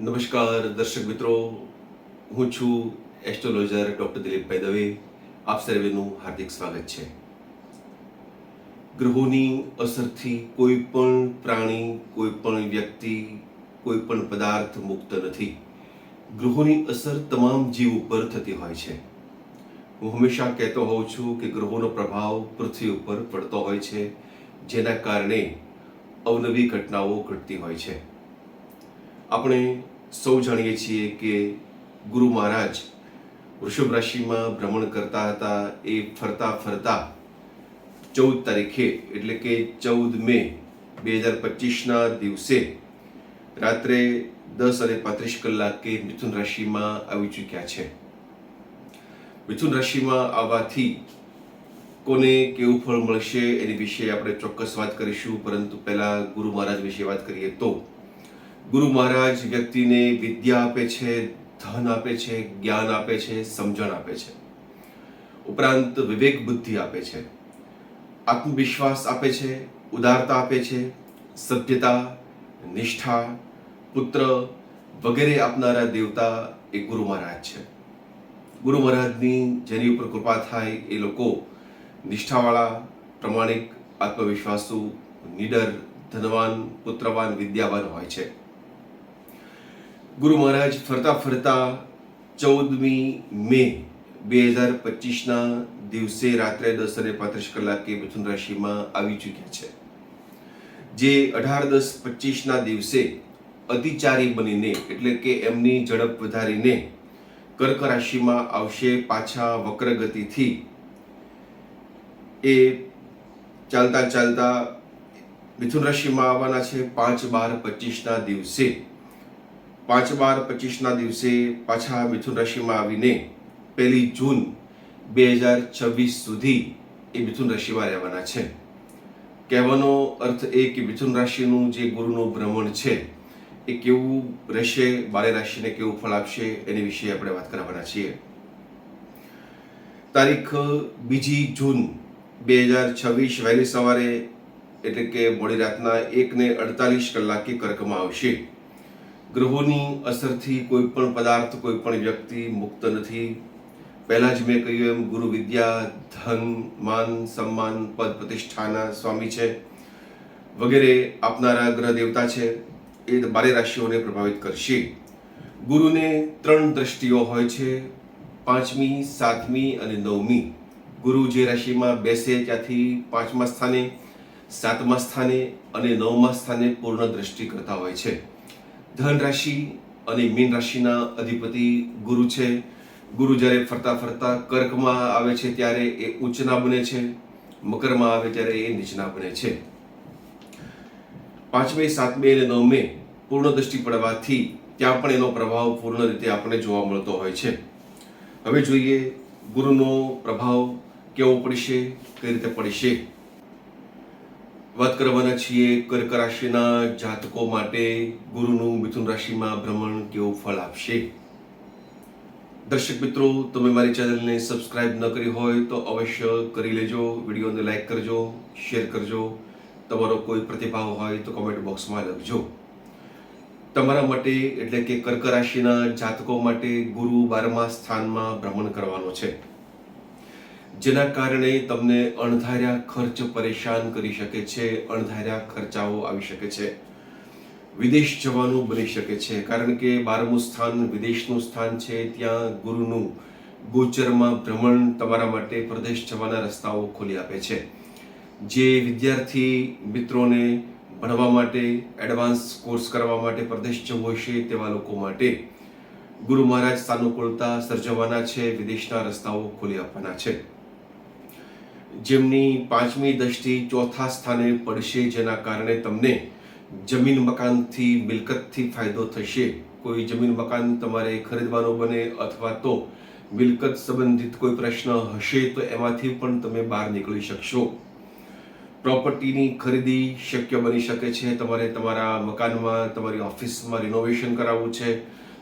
નમસ્કાર, દર્શક મિત્રો. હું છું એસ્ટ્રોલોજર ડોક્ટર દિલીપભાઈ દવે આપ સર્વેનું હાર્દિક સ્વાગત છે. ગ્રહોની અસરથી કોઈ પણ પ્રાણી, કોઈ પણ વ્યક્તિ, કોઈ પણ પદાર્થ મુક્ત નથી. ગ્રહોની અસર તમામ જીવ ઉપર થતી હોય છે. હું હંમેશા કહેતો હોઉં છું કે ગ્રહોનો પ્રભાવ પૃથ્વી ઉપર પડતો હોય છે, જેના કારણે અવનવી ઘટનાઓ ઘટતી હોય છે. આપણે સૌ જાણીએ છીએ કે ગુરુ મહારાજ વૃષભ રાશિમાં ભ્રમણ કરતા હતા. એ ફરતા ફરતા ચૌદ તારીખે, એટલે કે ચૌદ મે બે હજાર પચીસના દિવસે રાત્રે દસ અને પાંત્રીસ કલાકે મિથુન રાશિમાં આવી ચૂક્યા છે. મિથુન રાશિમાં આવવાથી કોને કેવું ફળ મળશે એની વિશે આપણે ચોક્કસ વાત કરીશું. પરંતુ પહેલા ગુરુ મહારાજ વિશે વાત કરીએ તો ગુરુ મહારાજ વ્યક્તિને વિદ્યા આપે છે, ધન આપે છે, જ્ઞાન આપે છે, સમજણ આપે છે. ઉપરાંત વિવેક બુદ્ધિ આપે છે. આત્મવિશ્વાસ આપે છે, ઉદારતા આપે છે, સભ્યતા, નિષ્ઠા, પુત્ર વગેરે આપનારા દેવતા એ ગુરુ મહારાજ છે. ગુરુ મહારાજની જેની ઉપર કૃપા થાય એ લોકો નિષ્ઠાવાળા, પ્રમાણિક, આત્મવિશ્વાસુ, નિડર, ધનવાન, પુત્રવાન, વિદ્યાવાન હોય છે. ગુરુ મહારાજ ફરતા ફરતા ચૌદમી મે બે હજાર પચીસના દિવસે રાત્રે દસ અને પાંત્રીસ કલાકે મિથુન રાશિમાં આવી ચૂક્યા છે. જે અઢાર દસ પચીસના દિવસે અતિચારી બનીને, એટલે કે એમની ઝડપ વધારીને કર્ક રાશિમાં આવશે પાછા વક્ર ગતિથી એ ચાલતા ચાલતા મિથુન રાશિમાં આવવાના છે પાંચ બાર પચીસના દિવસે. પાંચ બાર પચીસના દિવસે પાછા મિથુન રાશિમાં આવીને પહેલી જૂન બે હજાર છવ્વીસ સુધી એ મિથુન રાશિમાં રહેવાના છે. કહેવાનો અર્થ એ કે મિથુન રાશિનું જે ગુરુનું ભ્રમણ છે, એ કેવું રહેશે, બારે રાશિને કેવું ફળ આપશે, એની વિશે આપણે વાત કરવાના છીએ. તારીખ બીજી જૂન બે હજાર છવ્વીસ વહેલી સવારે, એટલે કે મોડી રાતના એકને અડતાલીસ કલાકે કર્કમાં આવશે. ગ્રહોની અસરથી કોઈ પણ પદાર્થ, કોઈ પણ વ્યક્તિ મુક્ત નથી. પહેલા જ મેં કહ્યું એમ, ગુરુ વિદ્યા, ધન, માન, સન્માન, પદ પ્રતિષ્ઠાના સ્વામી છે. વગેરે આપનારા ગ્રહ દેવતા છે. એ બારે રાશિઓને પ્રભાવિત કરશે. ગુરુને ત્રણ દ્રષ્ટિઓ હોય છે. પાંચમી, સાતમી અને નવમી. ગુરુ જે રાશિમાં બેસે ત્યાંથી પાંચમા સ્થાને, સાતમા સ્થાને અને નવમા સ્થાને પૂર્ણ દ્રષ્ટિ કરતા હોય છે. ધન રાશિ અને મીન રાશિના અધિપતિ ગુરુ છે. ગુરુ જ્યારે ફરતા ફરતા કર્કમાં આવે છે ત્યારે એ ઉચ્ચના બને છે. મકરમાં આવે ત્યારે એ નીચના બને છે. પાંચમે, સાતમે અને નવમે પૂર્ણ દ્રષ્ટિ પડવાથી ત્યાં પણ એનો પ્રભાવ પૂર્ણ રીતે આપણને જોવા મળતો હોય છે. હવે જોઈએ ગુરુનો પ્રભાવ કેવો પડશે, કઈ રીતે પડશે? વાત કરવાના છીએ કર્ક રાશિના જાતકો માટે ગુરુનું મિથુન રાશિમાં ભ્રમણ કેવું ફળ આપશે? દર્શક મિત્રો, તમે મારી ચેનલને સબસ્ક્રાઇબ ન કરી હોય તો અવશ્ય કરી લેજો, વિડીયોને લાઈક કરજો, શેર કરજો. તમારો કોઈ પ્રતિભાવ હોય તો કોમેન્ટ બોક્સમાં લખજો. તમારા માટે એટલે કે કર્ક રાશિના જાતકો માટે ગુરુ બારમા સ્થાનમાં ભ્રમણ કરવાનો છે. જેના કારણે તમને અણધાર્યા ખર્ચ પરેશાન કરી શકે છે, અણધાર્યા ખર્ચાઓ આવી શકે છે. વિદેશ જવાનું બની શકે છે, કારણ કે બારમું સ્થાન વિદેશનું સ્થાન છે, ત્યાં ગુરુનું ગોચરમાં ભ્રમણ તમારા માટે પ્રદેશ જવાના રસ્તાઓ ખોલી આપે છે. જે વિદ્યાર્થી મિત્રોને ભણવા માટે, એડવાન્સ કોર્સ કરવા માટે પ્રદેશ જવું હશે તેવા લોકો માટે ગુરુ મહારાજ સાનુકૂળતા સર્જવાના છે, વિદેશના રસ્તાઓ ખોલી આપવાના છે. જેમની પાંચમી દ્રષ્ટિ ચોથા સ્થાને પડશે જેના કારણે તમને જમીન મકાનથી મિલકતથી ફાયદો થશે. કોઈ જમીન મકાન તમારે ખરીદવાનું બને અથવા તો મિલકત સંબંધિત કોઈ પ્રશ્ન હશે તો એમાંથી પણ તમે બહાર નીકળી શકશો. પ્રોપર્ટીની ખરીદી શક્ય બની શકે છે. તમારે તમારા મકાનમાં, તમારી ઓફિસમાં રિનોવેશન કરાવવું છે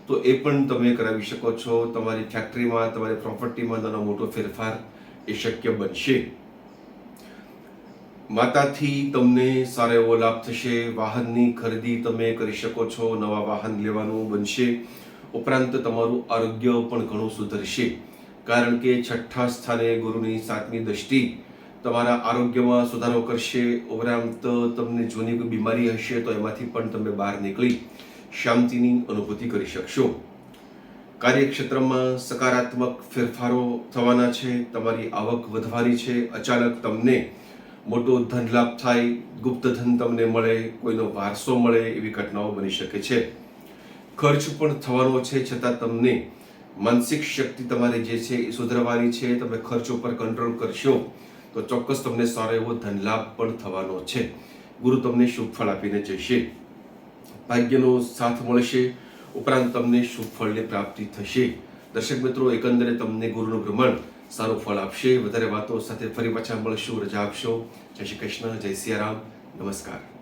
તો એ પણ તમે કરાવી શકો છો. તમારી ફેક્ટરીમાં તમારી પ્રોપર્ટીમાં નાનો મોટો ફેરફાર એ શક્ય બનશે. માતાથી તમને સારો એવો લાભ થશે. વાહનની ખરીદી તમે કરી શકો છો. નવા વાહન લેવાનું બનશે. ઉપરાંત તમારું આરોગ્ય પણ ઘણું સુધરશે. કારણ કે છઠ્ઠા સ્થાને ગુરુની સાતમી દ્રષ્ટિ તમારા આરોગ્યમાં સુધારો કરશે. ઉપરાંત તમને જૂની કોઈ બીમારી હશે તો એમાંથી પણ તમે બહાર નીકળી શાંતિની અનુભૂતિ કરી શકશો. કાર્યક્ષેત્રમાં સકારાત્મક ફેરફારો થવાના છે. તમારી આવક વધવાની છે. અચાનક તમને મોટો ધન લાભ થાય, ગુપ્ત ધન તમને મળે, કોઈનો વારસો મળે એવી ઘટનાઓ બની શકે છે. ખર્ચ પણ થવાનો છે, છતાં તમને માનસિક શક્તિ તમારી જે છે એ સુધરવાની છે, તમે ખર્ચ ઉપર કંટ્રોલ કરશો, તો ચોક્કસ તમને સારો એવો ધન લાભ પણ થવાનો છે. ગુરુ તમને શુભ ફળ આપીને જશે. ભાગ્યનો સાથ મળશે, ઉપરાંત તમને શુભ ફળની પ્રાપ્તિ થશે. દર્શક મિત્રો, એકંદરે તમને ગુરુનું ભ્રમણ સારું ફળ આપશે. વધારે વાતો સાથે ફરી પાછા મળશું. રજા આપશો. જય શ્રી કૃષ્ણ. જય સિયારામ. નમસ્કાર.